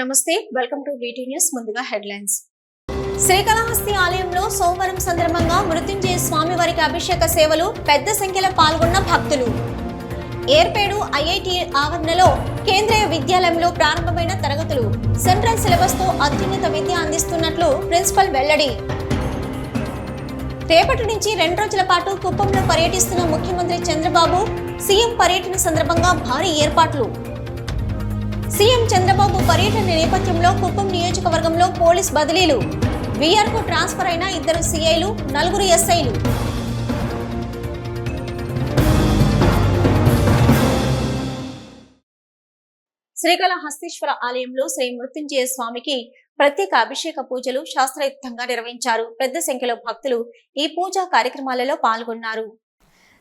నమస్తే welcome to BT news ముందుగా headlines. Srikalahasti ఆలయంలో సోమవారం సందర్భంగా మృత్యుంజయ స్వామివారికి అభిషేక సేవలు పెద్ద సంఖ్యలో పాల్గొన్న భక్తులు. ఏర్పేడు ఐఐటి ఆవరణలో కేంద్రీయ విద్యాలయంలో ప్రారంభమైన తరగతులు సెంట్రల్ సిలబస్తో అత్యున్నత విద్య అందిస్తున్నట్లు ప్రిన్సిపల్ వెల్లడి. రేపటి నుంచి రెండు రోజుల పాటు కుప్పంలో పర్యటిస్తున్న ముఖ్యమంత్రి చంద్రబాబు సీఎం పర్యటన సందర్భంగా భారీ ఏర్పాట్లు. సీఎం చంద్రబాబు పర్యటన నేపథ్యంలో కుప్పం నియోజకవర్గంలో పోలీస్ బదిలీలు. వీఆర్కు ట్రాన్స్ఫర్ అయిన ఇద్దరు సీఐలు నలుగురు ఎస్ఐలు. శ్రీకాళహస్తీశ్వర ఆలయంలో శ్రీ మృత్యుంజయ స్వామికి ప్రత్యేక అభిషేక పూజలు శాస్త్రయుక్తంగా నిర్వహించారు. పెద్ద సంఖ్యలో భక్తులు ఈ పూజా కార్యక్రమాలలో పాల్గొన్నారు.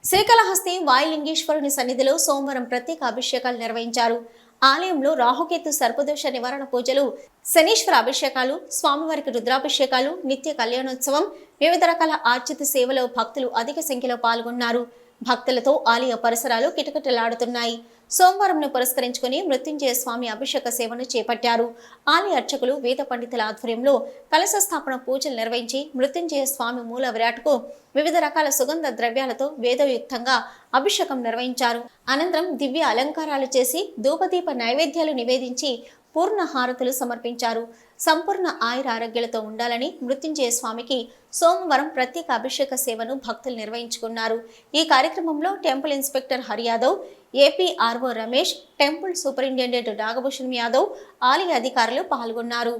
శ్రీకాళహస్తి వాయులింగేశ్వరుని సన్నిధిలో సోమవారం ప్రత్యేక అభిషేకాలు నిర్వహించారు. ఆలయంలో రాహుకేతు సర్పదోష నివారణ పూజలు శనీశ్వర అభిషేకాలు స్వామివారికి రుద్రాభిషేకాలు నిత్య కళ్యాణోత్సవం వివిధ రకాల ఆర్చిత సేవలో భక్తులు అధిక సంఖ్యలో పాల్గొన్నారు. భక్తులతో ఆలయ పరిసరాలు కిటకిటలాడుతున్నాయి. సోమవారంను పురస్కరించుకుని మృత్యుంజయ స్వామి అభిషేక సేవను చేపట్టారు. ఆలయ అర్చకులు వేద పండితుల ఆధ్వర్యంలో కలశ స్థాపన పూజలు నిర్వహించి మృత్యుంజయ స్వామి మూల విరాట్కు వివిధ రకాల సుగంధ ద్రవ్యాలతో వేదయుక్తంగా అభిషేకం నిర్వహించారు. అనంతరం దివ్య అలంకారాలు చేసి ధూపదీప నైవేద్యాలు నివేదించి పూర్ణ హారతులు సమర్పించారు. సంపూర్ణ ఆయుర ఆరోగ్యాలతో ఉండాలని మృత్యుంజయ స్వామికి సోమవారం ప్రత్యేక అభిషేక సేవను భక్తులు నిర్వహించుకున్నారు. ఈ కార్యక్రమంలో temple inspector Hari Yadav APRO Ramesh temple superintendent Nagabhushan Yadav ఆలయ అధికారులు పాల్గొన్నారు.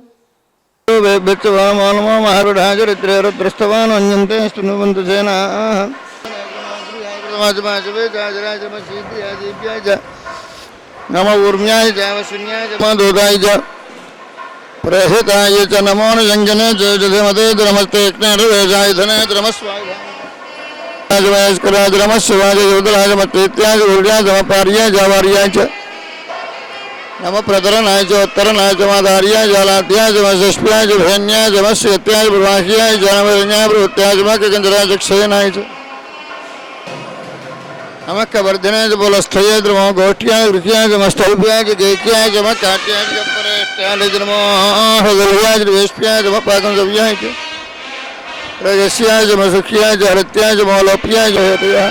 నమ ఊర్మ్యాయ జావ శూన్యాయ చ మధోదాయ प्रेषिताय च नमो निजङ्गने चेजमते द्रमस्ते ज्ञानवेजाय धने द्रमस्वायस्कराद्रमस्वाजयोदराजमत्रीत्याजूर्याजमपार्याय जावार्याय च नम प्रतरनाय च उत्तरनाय च मादार्याय जालाद्याय जमशस्प्याय च भेन्याय प्रभाष्याय जानवरण्याय प्रवृत्याय जमकन्दराय क्षयनाय च हमें कबर्दने बोलस्थय द्रमो, गोटियाँ रुकियाँ जमस्तल्पियाँ गेकियाँ जम काटियाँ जम परेष्टियाँ जमो हृदयाँ जवेष्टियाँ जम पाकम जवियाँ रजस्याँ जम सुखियाँ जहरत्याँ जमोलोपियाँ जहतियाँ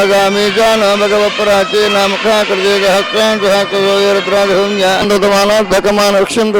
आगामी का नाम गव पराचे नाम खा कर देगा हक्कां जहाँ कवयर प्राधुम ज्ञान दधमान धकमान अक्षम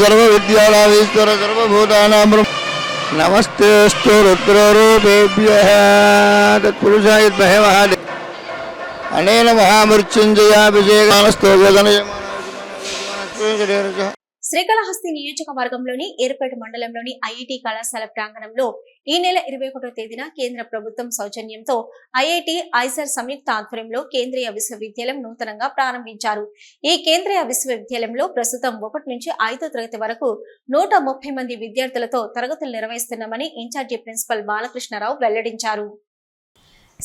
హేతయాయ ఆగామి జాన భగవపరాచే నామకా కృతే హక్రాంత హక్రోయరద్రాధం జ్ఞానమాన శ్రీకాళహస్తి నియోజకవర్గంలోని ఏర్పేట మండలంలోని ఐఐటి కళాశాల ప్రాంగణంలో ఈ నెల ఇరవై ఒకటో తేదీన కేంద్ర ప్రభుత్వం సౌజన్యంతో ఐఐటి ఐసర్ సంయుక్త ఆధ్వర్యంలో కేంద్రీయ విశ్వవిద్యాలయం నూతనంగా ప్రారంభించారు. ఈ కేంద్రీయ విశ్వవిద్యాలయంలో ప్రస్తుతం ఒకటి నుంచి ఐదో తరగతి వరకు నూట ముప్పై మంది విద్యార్థులతో తరగతులు నిర్వహిస్తున్నామని ఇన్ఛార్జి ప్రిన్సిపల్ బాలకృష్ణారావు వెల్లడించారు.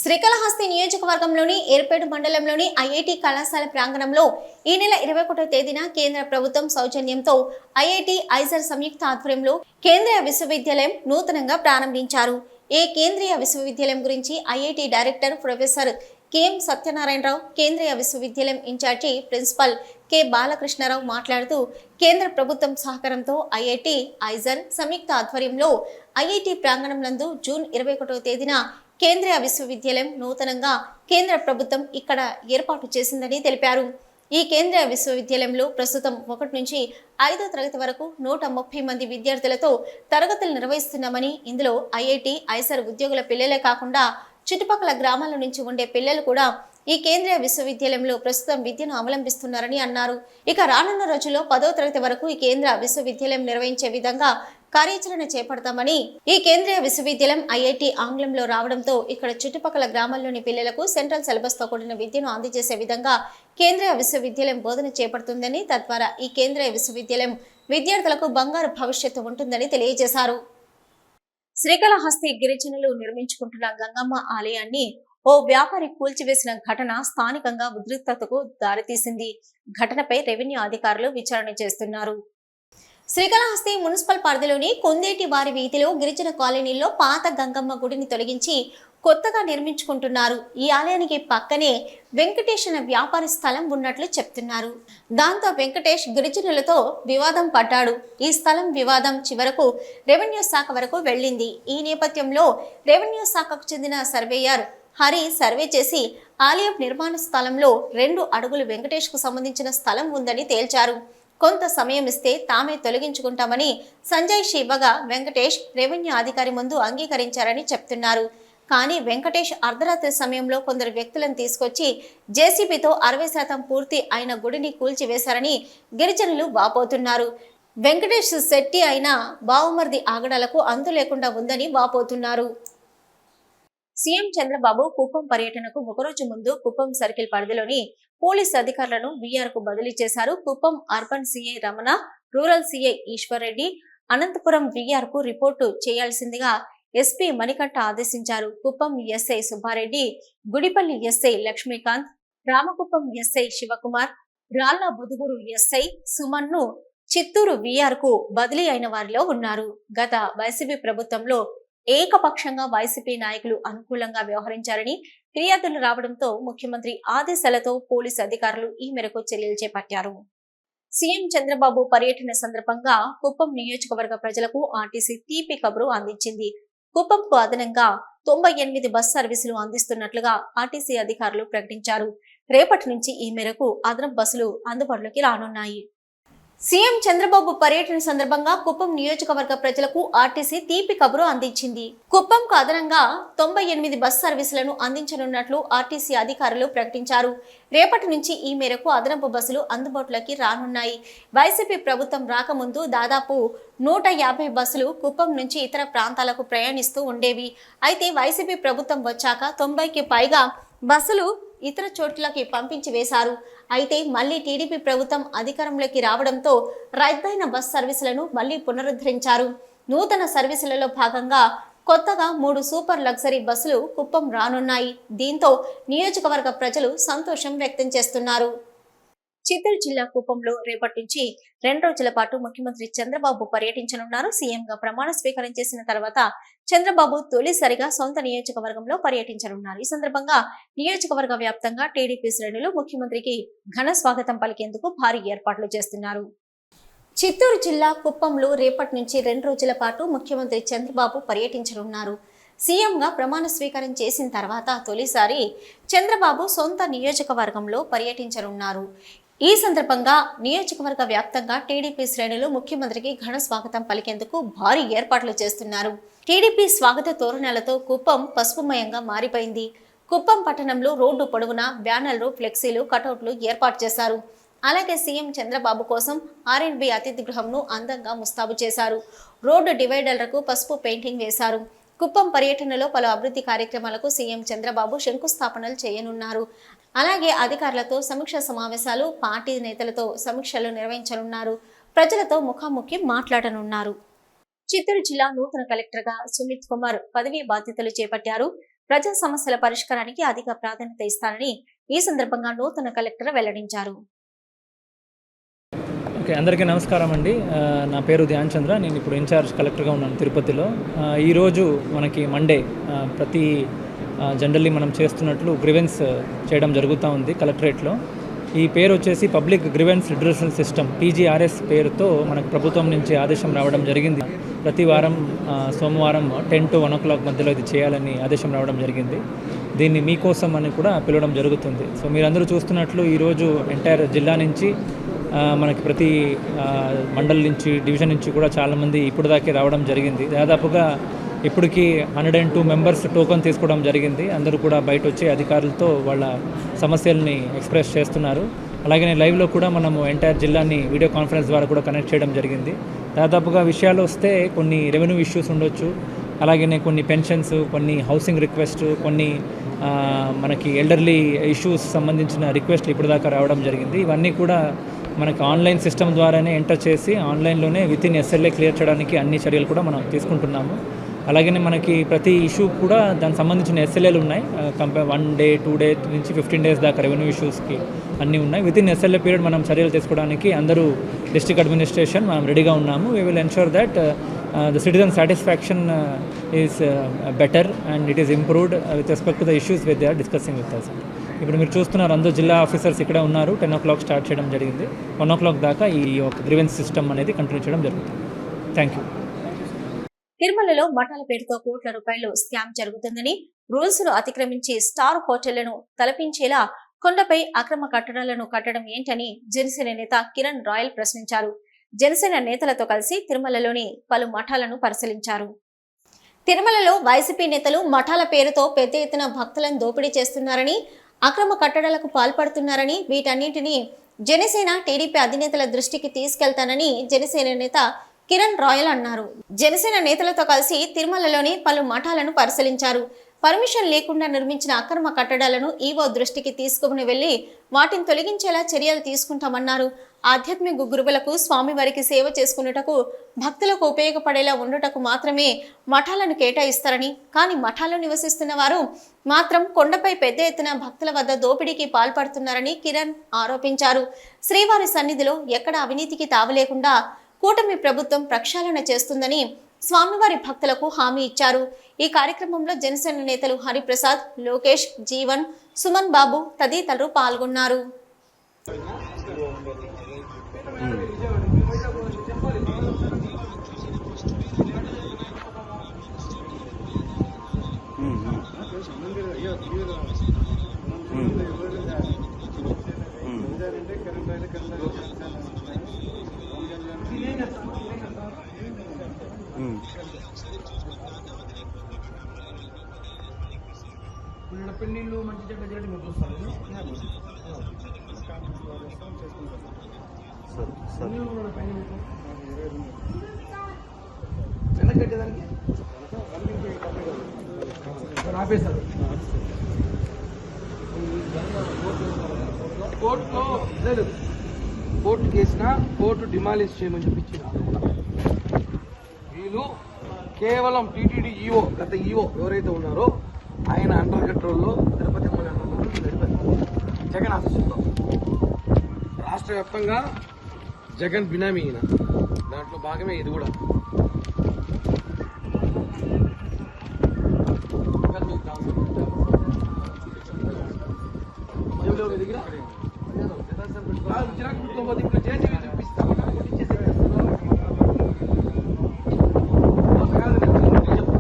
శ్రీకాళహస్తి నియోజకవర్గంలోని ఏర్పేట మండలంలోని ఐఐటి కళాశాల ప్రాంగణంలో ఈ నెల ఇరవై ఒకటో తేదీన కేంద్ర ప్రభుత్వం సౌజన్యంతో ఐఐటి ఐజర్ సంయుక్త ఆధ్వర్యంలో కేంద్రీయ విశ్వవిద్యాలయం నూతనంగా ప్రారంభించారు. ఏ కేంద్రీయ విశ్వవిద్యాలయం గురించి IIT director professor KM Satyanarayana Rao కేంద్రీయ విశ్వవిద్యాలయం ఇన్ఛార్జి ప్రిన్సిపల్ కె. బాలకృష్ణారావు మాట్లాడుతూ కేంద్ర ప్రభుత్వం సహకారంతో ఐఐటి ఐజర్ సంయుక్త ఆధ్వర్యంలో ఐఐటి ప్రాంగణం నందు జూన్ ఇరవై ఒకటో తేదీన కేంద్రీయ విశ్వవిద్యాలయం నూతనంగా కేంద్ర ప్రభుత్వం ఇక్కడ ఏర్పాటు చేసిందని తెలిపారు. ఈ కేంద్రీయ విశ్వవిద్యాలయంలో ప్రస్తుతం ఒకటి నుంచి ఐదో తరగతి వరకు నూట ముప్పై మంది విద్యార్థులతో తరగతులు నిర్వహిస్తున్నామని ఇందులో ఐఐటి ఐసర్ ఉద్యోగుల పిల్లలే కాకుండా చుట్టుపక్కల గ్రామాల నుంచి ఉండే పిల్లలు కూడా ఈ కేంద్రీయ విశ్వవిద్యాలయంలో ప్రస్తుతం విద్యను అవలంబిస్తున్నారని అన్నారు. ఇక రానున్న రోజుల్లో పదో తరగతి వరకు ఈ కేంద్ర విశ్వవిద్యాలయం నిర్వహించే విధంగా కార్యాచరణ చేపడతామని ఈ కేంద్రీయ విశ్వవిద్యాలయం ఐఐటి ఆంగ్లంలో రావడంతో ఇక్కడ చుట్టుపక్కల గ్రామాల్లోని పిల్లలకు సెంట్రల్ సిలబస్తో కూడిన విద్యను అందజేసే విధంగా కేంద్రీయ విశ్వవిద్యాలయం బోధన చేపడుతుందని తద్వారా ఈ కేంద్రీయ విశ్వవిద్యాలయం విద్యార్థులకు బంగారు భవిష్యత్తు ఉంటుందని తెలియజేశారు. శ్రీకాళహస్తి గిరిజనులు నిర్మించుకుంటున్న గంగమ్మ ఆలయాన్ని ఓ వ్యాపారి కూల్చివేసిన ఘటన స్థానికంగా ఉద్రిక్తతకు దారితీసింది. ఘటనపై రెవెన్యూ అధికారులు విచారణ చేస్తున్నారు. శ్రీకాళహస్తి మున్సిపల్ పరిధిలోని కొందేటి వారి వీధిలో గిరిజన కాలనీలో పాత గంగమ్మ గుడిని తొలగించి కొత్తగా నిర్మించుకుంటున్నారు. ఈ ఆలయానికి పక్కనే వెంకటేష్ అనే వ్యాపార స్థలం ఉన్నట్లు చెప్తున్నారు. దాంతో వెంకటేష్ గిరిజనులతో వివాదం పడ్డాడు. ఈ స్థలం వివాదం చివరకు రెవెన్యూ శాఖ వరకు వెళ్ళింది. ఈ నేపథ్యంలో రెవెన్యూ శాఖకు చెందిన సర్వేయర్ హరి సర్వే చేసి ఆలయం నిర్మాణ స్థలంలో రెండు అడుగులు వెంకటేష్కు సంబంధించిన స్థలం ఉందని తేల్చారు. కొంత సమయం ఇస్తే తామే తొలగించుకుంటామని సంజయ్ శివగా వెంకటేష్ రెవెన్యూ అధికారి ముందు అంగీకరించారని చెప్తున్నారు. కానీ వెంకటేష్ అర్ధరాత్రి సమయంలో కొందరు వ్యక్తులను తీసుకొచ్చి జేసీబీతో అరవై శాతం పూర్తి అయిన గుడిని కూల్చివేశారని గిరిజనులు వాపోతున్నారు. వెంకటేష్ శెట్టి అయిన బావుమర్ది ఆగడాలకు అంతు లేకుండా ఉందని వాపోతున్నారు. సీఎం చంద్రబాబు కుప్పం పర్యటనకు ఒకరోజు ముందు కుప్పం సర్కిల్ పరిధిలోని పోలీస్ అధికారులను వీఆర్కు బదిలీ చేశారు. Kuppam urban CI Ramana rural CI Eshwar Reddy Anantapur వీఆర్కు report చేయాల్సిందిగా ఎస్పీ మణికంఠ ఆదేశించారు. Kuppam SI Subba Reddy Gudipalli SI Lakshmikanth Ramakuppam SI Shivakumar Ralla Budugur SI సుమన్ను Chittoor వీఆర్కు బదిలీ అయిన వారిలో ఉన్నారు. గత వైసీపీ ప్రభుత్వంలో ఏకపక్షంగా వైసీపీ నాయకులు అనుకూలంగా వ్యవహరించారని ఫిర్యాదులు రావడంతో ముఖ్యమంత్రి ఆదేశాలతో పోలీసు అధికారులు ఈ మేరకు చర్యలు చేపట్టారు. సీఎం చంద్రబాబు పర్యటన సందర్భంగా కుప్పం నియోజకవర్గ ప్రజలకు ఆర్టీసీ తీపి కబురు అందించింది. కుప్పంకు అదనంగా తొంభై ఎనిమిది బస్ సర్వీసులు అందిస్తున్నట్లుగా ఆర్టీసీ అధికారులు ప్రకటించారు. రేపటి నుంచి ఈ మేరకు అదనపు బస్సులు అందుబాటులోకి రానున్నాయి. సీఎం చంద్రబాబు పర్యటన సందర్భంగా కుప్పం నియోజకవర్గ ప్రజలకు ఆర్టీసీ తీపి కబురు అందించింది. కుప్పంకు అదనంగా తొంభై ఎనిమిది బస్ సర్వీసులను అందించనున్నట్లు ఆర్టీసీ అధికారులు ప్రకటించారు. రేపటి నుంచి ఈ మేరకు అదనపు బస్సులు అందుబాటులోకి రానున్నాయి. వైసీపీ ప్రభుత్వం రాకముందు దాదాపు నూట యాభై బస్సులు కుప్పం నుంచి ఇతర ప్రాంతాలకు ప్రయాణిస్తూ ఉండేవి. అయితే వైసీపీ ప్రభుత్వం వచ్చాక తొంభైకి పైగా బస్సులు ఇతర చోట్లకి పంపించి వేశారు. అయితే మళ్ళీ టీడీపీ ప్రభుత్వం అధికారంలోకి రావడంతో రద్దయిన బస్ సర్వీసులను మళ్ళీ పునరుద్ధరించారు. నూతన సర్వీసులలో భాగంగా కొత్తగా మూడు సూపర్ లగ్జరీ బస్సులు కుప్పం రానున్నాయి. దీంతో నియోజకవర్గ ప్రజలు సంతోషం వ్యక్తం చేస్తున్నారు. చిత్తూరు జిల్లా కూపంలో రేపటి నుంచి రెండు రోజుల పాటు ముఖ్యమంత్రి చంద్రబాబు పర్యటించనున్నారు. సీఎంగా ప్రమాణ స్వీకారం చేసిన తర్వాత చంద్రబాబు తొలిసారిగా సొంత నియోజకవర్గంలో పర్యటించనున్నారు. ఈ సందర్భంగా నియోజకవర్గ వ్యాప్తంగా టీడీపీ శ్రేణులు ముఖ్యమంత్రికి ఘన స్వాగతం పలికేందుకు భారీ ఏర్పాట్లు చేస్తున్నారు. చిత్తూరు జిల్లా కుప్పంలో రేపటి నుంచి రెండు రోజుల పాటు ముఖ్యమంత్రి చంద్రబాబు పర్యటించనున్నారు. సీఎంగా ప్రమాణ స్వీకారం చేసిన తర్వాత తొలిసారి చంద్రబాబు సొంత నియోజకవర్గంలో పర్యటించనున్నారు. ఈ సందర్భంగా నియోజకవర్గ వ్యాప్తంగా టీడీపీ శ్రేణులు ముఖ్యమంత్రికి ఘన స్వాగతం పలికేందుకు భారీ ఏర్పాట్లు చేస్తున్నారు. టీడీపీ స్వాగత తోరణాలతో కుప్పం పసుపుమయంగా మారిపోయింది. కుప్పం పట్టణంలో రోడ్డు పొడవునా బ్యానర్లు ఫ్లెక్సీలు కటౌట్లు ఏర్పాటు చేశారు. అలాగే సీఎం చంద్రబాబు కోసం ఆర్ఎండ్బి అతిథి గృహంను అందంగా ముస్తాబు చేశారు. రోడ్డు డివైడర్లకు పసుపు పెయింటింగ్ వేశారు. కుప్పం పర్యటనలో పలు అభివృద్ధి కార్యక్రమాలకు సీఎం చంద్రబాబు శంకుస్థాపనలు చేయనున్నారు. అలాగే అధికారులతో సమీక్ష సమావేశాలు పార్టీ నేతలతో సమీక్షలు నిర్వహించనున్నారు. ప్రజలతో ముఖాముఖి మాట్లాడనున్నారు. చిత్తూరు జిల్లా నూతన కలెక్టర్గా సుమిత్ కుమార్ పదవీ బాధ్యతలు చేపట్టారు. ప్రజా సమస్యల పరిష్కారానికి అధిక ప్రాధాన్యత ఇస్తానని ఈ సందర్భంగా నూతన కలెక్టర్ వెల్లడించారు. ఓకే అందరికీ నమస్కారం అండి. నా పేరు ధ్యాన్ చంద్ర. నేను ఇప్పుడు ఇన్ఛార్జ్ కలెక్టర్గా ఉన్నాను తిరుపతిలో. ఈరోజు మనకి మండే ప్రతి జనరల్లీ మనం చేస్తున్నట్లు గ్రివెన్స్ చేయడం జరుగుతూ ఉంది కలెక్టరేట్లో. ఈ పేరు వచ్చేసి public grievance redressal system PGRS పేరుతో మనకు ప్రభుత్వం నుంచి ఆదేశం రావడం జరిగింది. ప్రతి వారం సోమవారం ten to one o'clock మధ్యలో ఇది చేయాలని ఆదేశం రావడం జరిగింది. దీన్ని మీకోసం అని కూడా పిలవడం జరుగుతుంది. సో మీరందరూ చూస్తున్నట్లు ఈరోజు ఎంటైర్ జిల్లా నుంచి మనకి ప్రతి మండలి నుంచి డివిజన్ నుంచి కూడా చాలామంది ఇప్పుడు దాకే రావడం జరిగింది. దాదాపుగా ఇప్పటికి hundred and two members token తీసుకోవడం జరిగింది. అందరూ కూడా బయట వచ్చి అధికారులతో వాళ్ళ సమస్యల్ని ఎక్స్ప్రెస్ చేస్తున్నారు. అలాగే లైవ్లో కూడా మనము ఎంటైర్ జిల్లాని వీడియో కాన్ఫరెన్స్ ద్వారా కూడా కనెక్ట్ చేయడం జరిగింది. దాదాపుగా విషయాలు వస్తే కొన్ని రెవెన్యూ ఇష్యూస్ ఉండొచ్చు. అలాగనే కొన్ని పెన్షన్స్ కొన్ని హౌసింగ్ రిక్వెస్ట్ కొన్ని మనకి ఎల్డర్లీ ఇష్యూస్ సంబంధించిన రిక్వెస్ట్లు ఇప్పటిదాకా రావడం జరిగింది. ఇవన్నీ కూడా మనకి ఆన్లైన్ సిస్టమ్ ద్వారానే ఎంటర్ చేసి ఆన్లైన్లోనే విత్ ఇన్ ఎస్ఎల్ఏ క్లియర్ చేయడానికి అన్ని చర్యలు కూడా మనం తీసుకుంటున్నాము. అలాగనే మనకి ప్రతి ఇష్యూ కూడా దానికి సంబంధించిన ఎస్ఎల్ఏలు ఉన్నాయి. కంపే వన్ డే టూ డే నుంచి ఫిఫ్టీన్ డేస్ దాకా రెవెన్యూ ఇష్యూస్కి అన్నీ ఉన్నాయి. విత్ ఇన్ ఎస్ఎల్ఏ పీరియడ్ మనం చర్యలు తీసుకోవడానికి అందరూ డిస్ట్రిక్ట్ అడ్మినిస్ట్రేషన్ మనం రెడీగా ఉన్నాము. We will ensure that the citizen satisfaction is better and it is improved with respect to the issues with they are discussing with us ఇప్పుడు మీరు చూస్తున్నారు అందరూ జిల్లా ఆఫీసర్స్ ఇక్కడ ఉన్నారు. టెన్ ఓ క్లాక్ స్టార్ట్ చేయడం జరిగింది. వన్ ఓ క్లాక్ దాకా ఈ ఒక గ్రీవెన్స్ సిస్టమ్ అనేది కంటిన్యూ చేయడం జరుగుతుంది. థ్యాంక్ యూ తిరుమలలో మఠాల పేరుతో కోట్ల రూపాయలు స్కామ్ జరుగుతుందని రూల్స్ను అతిక్రమించి స్టార్ హోటళ్ళను తలపించేలా కొండపై అక్రమ కట్టడాలను కట్టడం ఏంటని జనసేన నేత కిరణ్ రాయల్ ప్రశ్నించారు. జనసేన నేతలతో కలిసి తిరుమలలోని పలు మఠాలను పరిశీలించారు. తిరుమలలో వైసీపీ నేతలు మఠాల పేరుతో పెద్ద ఎత్తున భక్తులను దోపిడీ చేస్తున్నారని అక్రమ కట్టడాలకు పాల్పడుతున్నారని వీటన్నింటినీ జనసేన టీడీపీ అధినేతల దృష్టికి తీసుకెళ్తానని జనసేన నేత కిరణ్ రాయల్ అన్నారు. జనసేన నేతలతో కలిసి తిరుమలలోని పలు మఠాలను పరిశీలించారు. పర్మిషన్ లేకుండా నిర్మించిన అక్రమ కట్టడాలను ఈవో దృష్టికి తీసుకుని వెళ్ళి వాటిని తొలగించేలా చర్యలు తీసుకుంటామన్నారు. ఆధ్యాత్మిక గురువులకు స్వామివారికి సేవ చేసుకునేటకు భక్తులకు ఉపయోగపడేలా ఉండటకు మాత్రమే మఠాలను కేటాయిస్తారని కానీ మఠాల్లో నివసిస్తున్న వారు మాత్రం కొండపై పెద్ద ఎత్తున భక్తుల వద్ద దోపిడీకి పాల్పడుతున్నారని కిరణ్ ఆరోపించారు. శ్రీవారి సన్నిధిలో ఎక్కడ అవినీతికి తావలేకుండా కూటమి ప్రభుత్వం ప్రక్షాళన చేస్తుందని స్వామివారి భక్తులకు హామీ ఇచ్చారు. ఈ కార్యక్రమంలో జనసేన నేతలు హరిప్రసాద్ లోకేష్ జీవన్ సుమన్ బాబు తదితరులు పాల్గొన్నారు. కోర్టులో లేదు. కోర్టు కేసిన? కోర్టు డిమాలిష్ చేయమని చెప్పించిన. వీళ్ళు కేవలం టీటీడీ ఈఓ గత ఈఓ ఎవరైతే ఉన్నారో ఆయన అండర్ కంట్రోల్లో తిరుపతి ఎమ్మెల్యే అండర్ జగన్ ఆశిస్తుంటాం రాష్ట్ర వ్యాప్తంగా జగన్ బినామీ దాంట్లో భాగమే ఇది కూడా ఏం లేవు నీ దగ్గర? కాదు, జిరాక్స్ పెట్టుకోకపోతే ఇప్పుడు జేసీబీ చూపిస్తా. ఇచ్చేసేయ్. కాదు, నేను చెప్పు.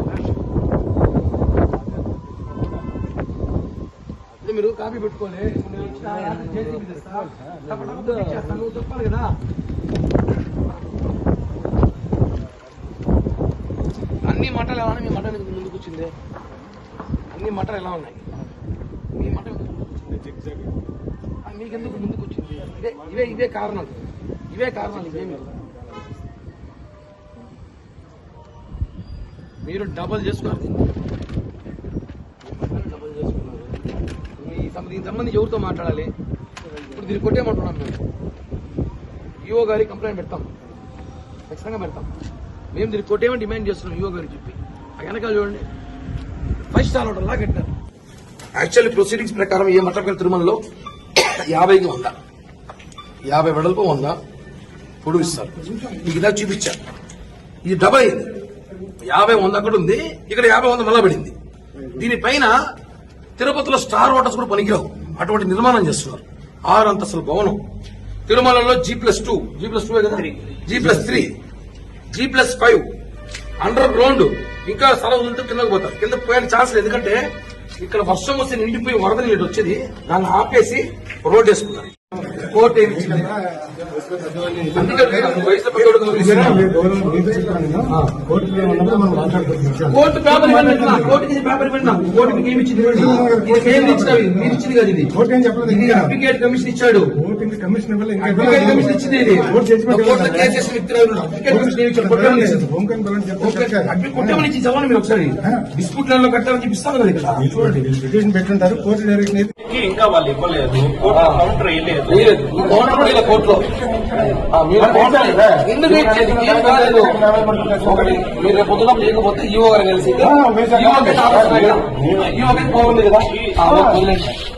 ఇది మీరు కాపీ పెట్టుకోలే. నువ్వు చెప్పాలి కదా. అన్ని మటలు ఎలా ఉన్నాయి మీ మటన్ ఎందుకు ముందుకు వచ్చింది? అన్ని మటలు ఎలా ఉన్నాయి? మీ మటన్ ఎందుకు ముందుకు వచ్చింది? మీకెందుకు ముందుకు వచ్చింది? ఇదే ఇవే ఇవే కారణాలు ఇవే కారణాలు ఇవేమి మీరు డబల్ చేసుకోవాలి దీన్ని. డబల్ చేసుకున్నారు మీ సం- దీనికి సంబంధించి ఎవరితో మాట్లాడాలి? ఇప్పుడు దీన్ని కొట్టేయమంటున్నాం మేము ఈఓ గారికి కంప్లైంట్ పెడతాం. ఖచ్చితంగా పెడతాం. మేము దీన్ని కొట్టేయమని డిమాండ్ చేస్తున్నాం ఈఓ గారికి చెప్పి. ఆ వెనకాల చూడండి. ఫైవ్ స్టార్ హోటల్ లా కట్టారు. యాక్చువల్లీ ప్రొసీడింగ్స్ ప్రకారం ఏ మటకల్ తిరుమలలో యాభైకి వంద. యాభై వెడల్పు వంద పొడుగు ఇస్తారు. మీకు ఇలా చూపించా ఇది డబల్ అయింది. యాభై వంద అక్కడ ఉంది. ఇక్కడ యాభై వంద మళ్ళా పడింది దీనిపైన తిరుపతిలో స్టార్ హోటల్స్ కూడా పనికిరావు. అటువంటి నిర్మాణం చేస్తున్నారు. ఆరు అంతస్తుల భవనం. తిరుమలలో G plus two G plus two కదా? G plus three G plus five underground ఇంకా స్థలం ఉంటే కిందకు పోతారు. కింద పోయే ఛాన్స్ లేదు. ఎందుకంటే ఇక్కడ వర్షం వస్తే నిండిపోయి వరద నీళ్ళు వచ్చేది. దాన్ని ఆపేసి రోడ్ వేసుకున్నారు కోర్టు ఏమి ఇచ్చింది? కోర్టు పేపర్ ఇవ్వండి ఇది పేపర్ ఇవ్వండి. కోర్టు మీకు ఏమి ఇచ్చింది? మీరు ఇచ్చింది కాదు ఇది. కోర్టు. అడ్వకేట్ కమిషన్ ఇచ్చాడు. ఓటింగ్ కమిషన్ ఇవ్వలే ఇంకా అడ్వకేట్ కమిషన్ ఇచ్చింది ఇది. కోర్టు జడ్జిమెంట్ కోర్టులో ఇవ్వలేదు. ఒకసారి? డిస్ప్యూట్లలో కట్టాలని చూపిస్తాను కదా ఇక్కడ? చూడండి పిటిషన్ పెట్టుంటారు. కోర్టు డైరెక్ట్ ఇంకా వాళ్ళు ఇవ్వలేదు. కోర్టు కౌంటర్ వేయలేదు కౌంటర్ కోర్టులో మీరు రేపు పొద్దున లేకపోతే ఈవో గారు కలిసి ఈవో. ఈవో కదా.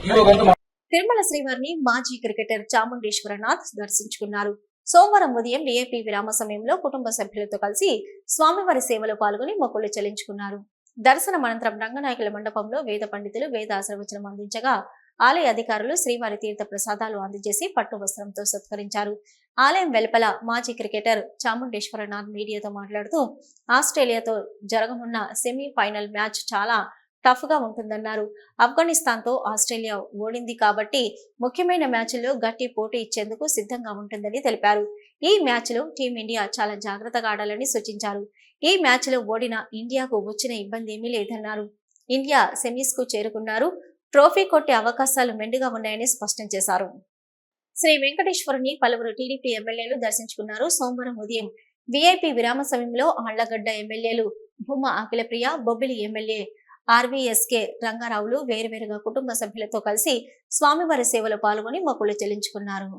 ఈవో తిరుమల శ్రీవారిని మాజీ క్రికెటర్ చాముండేశ్వరనాథ్ దర్శించుకున్నారు. సోమవారం ఉదయం విఐపి విరామ సమయంలో కుటుంబ సభ్యులతో కలిసి స్వామివారి సేవలో పాల్గొని మొక్కులు చెల్లించుకున్నారు. దర్శనం అనంతరం రంగనాయకుల మండపంలో వేద పండితులు వేద ఆశీర్వచనం అందించగా ఆలయ అధికారులు శ్రీవారి తీర్థ ప్రసాదాలు అందజేసి పట్టు వస్త్రంతో సత్కరించారు. ఆలయం వెలుపల మాజీ క్రికెటర్ చాముండేశ్వరనాథ్ మీడియాతో మాట్లాడుతూ ఆస్ట్రేలియాతో జరగనున్న సెమీ ఫైనల్ మ్యాచ్ చాలా టఫ్గా ఉంటుందన్నారు. ఆఫ్ఘనిస్తాన్తో ఆస్ట్రేలియా ఓడింది కాబట్టి ముఖ్యమైన మ్యాచ్ల్లో గట్టి పోటీ ఇచ్చేందుకు సిద్ధంగా ఉంటుందని తెలిపారు. ఈ మ్యాచ్లో టీమిండియా చాలా జాగ్రత్తగా ఆడాలని సూచించారు. ఈ మ్యాచ్లో ఓడిన ఇండియాకు వచ్చిన ఇబ్బంది ఏమీ లేదన్నారు. ఇండియా సెమీస్కు చేరుకున్నారు. ట్రోఫీ కొట్టే అవకాశాలు మెండుగా ఉన్నాయని స్పష్టం చేశారు. శ్రీ వెంకటేశ్వరుని పలువురు టీడీపీ ఎమ్మెల్యేలు దర్శించుకున్నారు. సోమవారం ఉదయం విఐపి విరామ సమయంలో ఆళ్ళగడ్డ ఎమ్మెల్యేలు భూమా అఖిలప్రియ బొబ్బిలి ఎమ్మెల్యే ఆర్వీఎస్కే రంగారావులు వేరువేరుగా కుటుంబ సభ్యులతో కలిసి స్వామివారి సేవలో పాల్గొని మొక్కులు చెల్లించుకున్నారు.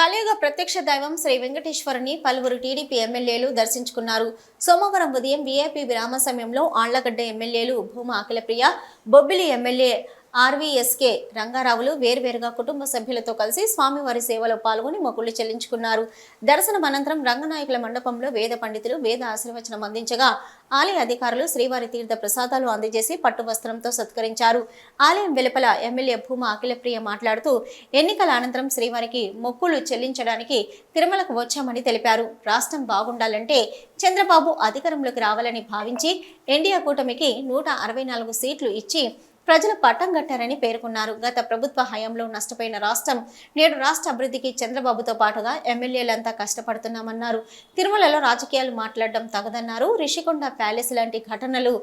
కలియుగ ప్రత్యక్ష దైవం శ్రీ వెంకటేశ్వరుని పలువురు టీడీపీ ఎమ్మెల్యేలు దర్శించుకున్నారు. సోమవారం ఉదయం వీఐపీ విరామ సమయంలో ఆళ్ళగడ్డ ఎమ్మెల్యేలు భూమా అఖిలప్రియ బొబ్బిలి ఎమ్మెల్యే ఆర్వీఎస్కే రంగారావులు వేర్వేరుగా కుటుంబ సభ్యులతో కలిసి స్వామివారి సేవలో పాల్గొని మొక్కులు చెల్లించుకున్నారు. దర్శనం అనంతరం రంగనాయకుల మండపంలో వేద పండితులు వేద ఆశీర్వచనం అందించగా ఆలయ అధికారులు శ్రీవారి తీర్థ ప్రసాదాలు అందజేసి పట్టు వస్త్రంతో సత్కరించారు. ఆలయం వెలుపల ఎమ్మెల్యే భూమా అఖిలప్రియ మాట్లాడుతూ ఎన్నికల అనంతరం శ్రీవారికి మొక్కులు చెల్లించడానికి తిరుమలకు వచ్చామని తెలిపారు. రాష్ట్రం బాగుండాలంటే చంద్రబాబు అధికారంలోకి రావాలని భావించి ఎన్డీఏ కూటమికి నూట అరవై నాలుగు సీట్లు ఇచ్చి ప్రజలు పట్టం కట్టారని పేర్కొన్నారు. గత ప్రభుత్వ హయాంలో నష్టపోయిన రాష్ట్రం నేడు రాష్ట్ర అభివృద్ధికి చంద్రబాబుతో పాటుగా ఎమ్మెల్యేలంతా కష్టపడుతున్నామన్నారు. తిరుమలలో రాజకీయాలు మాట్లాడడం తగదన్నారు. రిషికొండ ప్యాలెస్ లాంటి ఘటనలు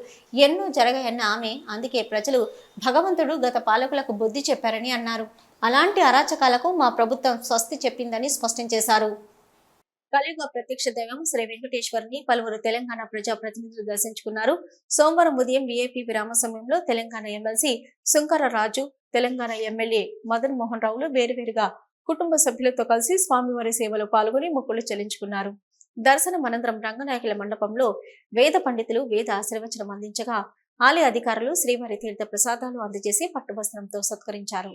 ఎన్నో జరగాయన్న ఆమె అందుకే ప్రజలు భగవంతుడు గత పాలకులకు బుద్ధి చెప్పారని అన్నారు. అలాంటి అరాచకాలకు మా ప్రభుత్వం స్వస్తి చెప్పిందని స్పష్టం చేశారు. కలియుగ ప్రత్యక్ష దైవం శ్రీ వెంకటేశ్వరుని పలువురు తెలంగాణ ప్రజా ప్రతినిధులు దర్శించుకున్నారు. సోమవారం ఉదయం విఐపి విరామ సమయంలో తెలంగాణ ఎమ్మెల్సీ సుంకర రాజు తెలంగాణ ఎమ్మెల్యే మదన్ మోహన్ రావులు వేరువేరుగా కుటుంబ సభ్యులతో కలిసి స్వామివారి సేవలో పాల్గొని మొక్కులు చెల్లించుకున్నారు. దర్శనం అనంతరం రంగనాయకుల మండపంలో వేద పండితులు వేద ఆశీర్వచనం అందించగా ఆలయ అధికారులు శ్రీవారి తీర్థ ప్రసాదాలు అందజేసి పట్టువస్త్రంతో సత్కరించారు.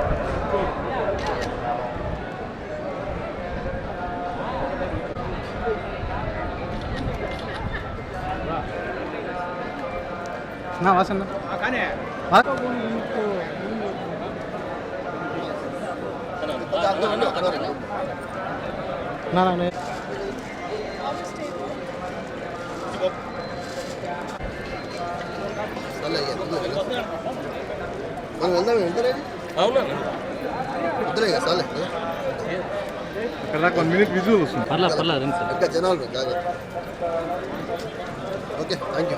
తీసుకో ఎంత నా వాసన? నా నా మనం వెళ్దాం వెళ్తారే వద్దులే ఇక చాలే ఇక్కడ వన్ మినిట్ విజువల్ వస్తుంది. పర్లా పర్లా రండి సార్. ఇంకా జనాలు ఓకే థ్యాంక్ యూ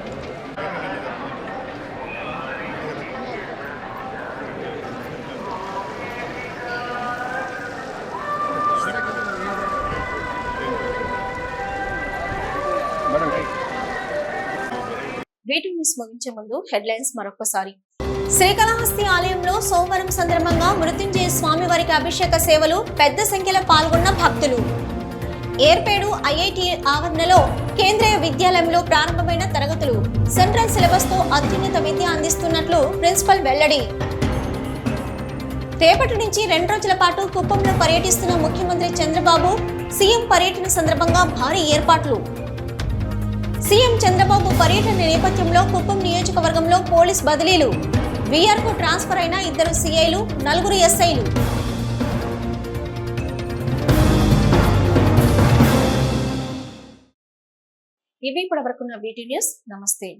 న్యూస్ ముగించే ముందు హెడ్లైన్స్ మరొకసారి శ్రీకాళహస్తి ఆలయంలో సోమవారం సందర్భంగా మృత్యుంజయ స్వామి వారికి అభిషేక సేవలు పెద్ద సంఖ్యలో పాల్గొన్న భక్తులు. ఏర్పేడు ఐఐటి ఆవరణలో కేంద్రీయ విద్యాలయంలో ప్రారంభమైన తరగతులు. సెంట్రల్ సిలబస్తో అత్యున్నత విద్య అందిస్తున్నట్లు ప్రిన్సిపల్ వెల్లడి. రేపటి నుంచి రెండు రోజుల పాటు కుప్పంలో పర్యటిస్తున్న ముఖ్యమంత్రి చంద్రబాబు సీఎం పర్యటన సందర్భంగా భారీ ఏర్పాట్లు. సీఎం చంద్రబాబు పర్యటన నేపథ్యంలో కుప్పం నియోజకవర్గంలో పోలీస్ బదిలీలు. వీఆర్కు ట్రాన్స్ఫర్ అయిన ఇద్దరు సీఐలు నలుగురు ఎస్ఐలు. ఇవి ఇప్పటి వరకున్న వీటి న్యూస్. నమస్తే.